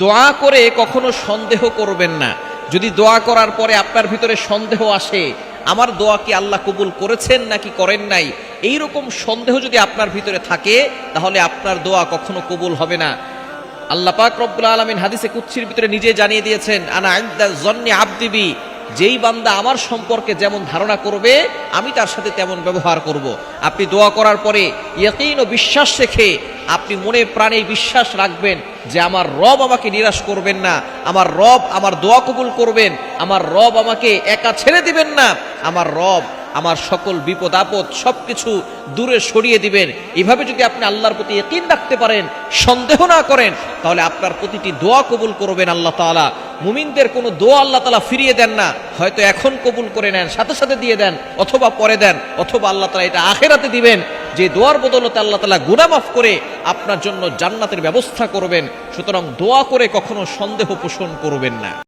দোয়া করে কখনো সন্দেহ করবেন না। যদি দোয়া করার পরে আপনার ভিতরে সন্দেহ আসে, আমার দোয়া কি আল্লাহ কবুল করেছেন নাকি করেন নাই এই রকম সন্দেহ যদি আপনার ভিতরে থাকে, তাহলে আপনার দোয়া কখনো কবুল হবে না। আল্লাহ পাক রব্বুল আলমিন হাদিসে কুচ্ছির ভিতরে নিজে জানিয়ে দিয়েছেন, আনা আব্দিবি যেই বান্দা আমার সম্পর্কে যেমন ধারণা করবে, আমি তার সাথে তেমন ব্যবহার করব। আপনি দোয়া করার পরে ইয়কিন ও বিশ্বাস রেখে আপনি মনে প্রাণে বিশ্বাস রাখবেন যে আমার রব আমাকে নিরাশ করবেন না, আমার রব আমার দোয়া কবুল করবেন, আমার রব আমাকে একা ছেড়ে দিবেন না, আমার রব আমার সকল বিপদ, আপদ সবকিছু দূরে সরিয়ে দিবেন। এভাবে যদি আপনি আল্লাহর প্রতি ইকিন রাখতে পারেন, সন্দেহ না করেন, তাহলে আপনার প্রতিটি দোয়া কবুল করবেন আল্লাহ তাআলা। মুমিনদের কোনো দোয়া আল্লাহ তাআলা ফিরিয়ে দেন না, হয়তো এখন কবুল করে নেন, সাথে সাথে দিয়ে দেন, অথবা পরে দেন, অথবা আল্লাহ তাআলা এটা আখেরাতে দিবেন। যে দোয়ার বদলতে আল্লাহ তাআলা গুনাহ মাফ করে আপনার জন্য জান্নাতের ব্যবস্থা করবেন। সুতরাং দোয়া করে কখনো সন্দেহ পোষণ করবেন না।